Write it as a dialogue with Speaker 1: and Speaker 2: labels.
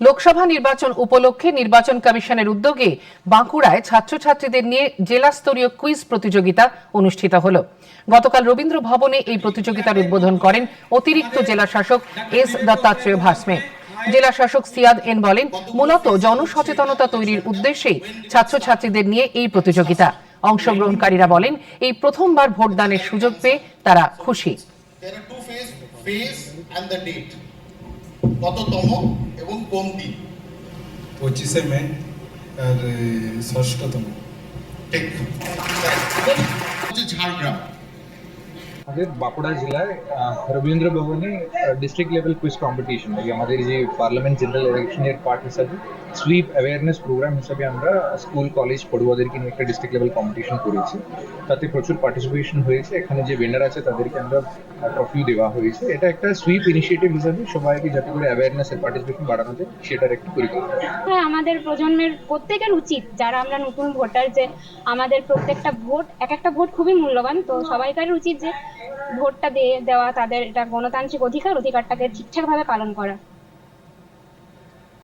Speaker 1: লোকসভা নির্বাচন উপলক্ষে নির্বাচন কমিশনের উদ্যোগে বাঁকুড়ায় ছাত্রছাত্রীদের নিয়ে জেলা স্তরীয় কুইজ প্রতিযোগিতা অনুষ্ঠিত হল। গতকাল রবীন্দ্র ভবনে এই প্রতিযোগিতার উদ্বোধন করেন অতিরিক্ত জেলা শাসক এস দত্তাত্রেয় ভাসমে। জেলা শাসক সিয়াদ এন বলেন, মূলত জনসচেতনতা তৈরির উদ্দেশ্যেই ছাত্রছাত্রীদের নিয়ে এই প্রতিযোগিতা। অংশগ্রহণকারীরা বলেন, এই প্রথমবার ভোটদানের সুযোগ পেয়ে তারা খুশি।
Speaker 2: And the date. কততম এবং কোন দিন?
Speaker 3: পঁচিশে মে আর ষষ্ঠতম।
Speaker 2: ঠিক। ঝাড়গ্রাম।
Speaker 4: আমাদের বাঁকুড়া জেলায় রবীন্দ্র ভবনে ডিস্ট্রিক্ট লেভেল কুইজ কম্পিটিশন আমাদের যে পার্লামেন্ট জেনারেল ইলেকশনের পার্ট হিসাবে সুইপ অ্যাওয়ারনেস প্রোগ্রাম হিসাবে আমরা স্কুল কলেজ পড়ুয়াদেরকে নিয়ে একটা ডিস্ট্রিক্ট লেভেল কম্পিটিশন করেছি। তাতে প্রচুর পার্টিসিপেশন হয়েছে। এখানে যে উইনার আছে, তাদেরকে আমরা ট্রফি দেওয়া হয়েছে। এটা একটা সুইপ ইনিশিয়েটিভ হিসাবে সবাইকে যাতে করে অ্যাওয়ারনেস এর পার্টিসিপেশন বাড়ানো যায়, সেটার একটা পরিকল্পনা।
Speaker 5: হ্যাঁ আমাদের প্রজন্মের প্রত্যেকের উচিত। যারা আমরা নতুন ভোটার যে, আমাদের প্রত্যেকটা ভোট, এক একটা ভোট খুবই মূল্যবান। তো সবাইকার উচিত যে ভোটটা দিয়ে দেওয়া তাদের এটা গণতান্ত্রিক অধিকার অধিকারটাকে ঠিকঠাক ভাবে পালন করা।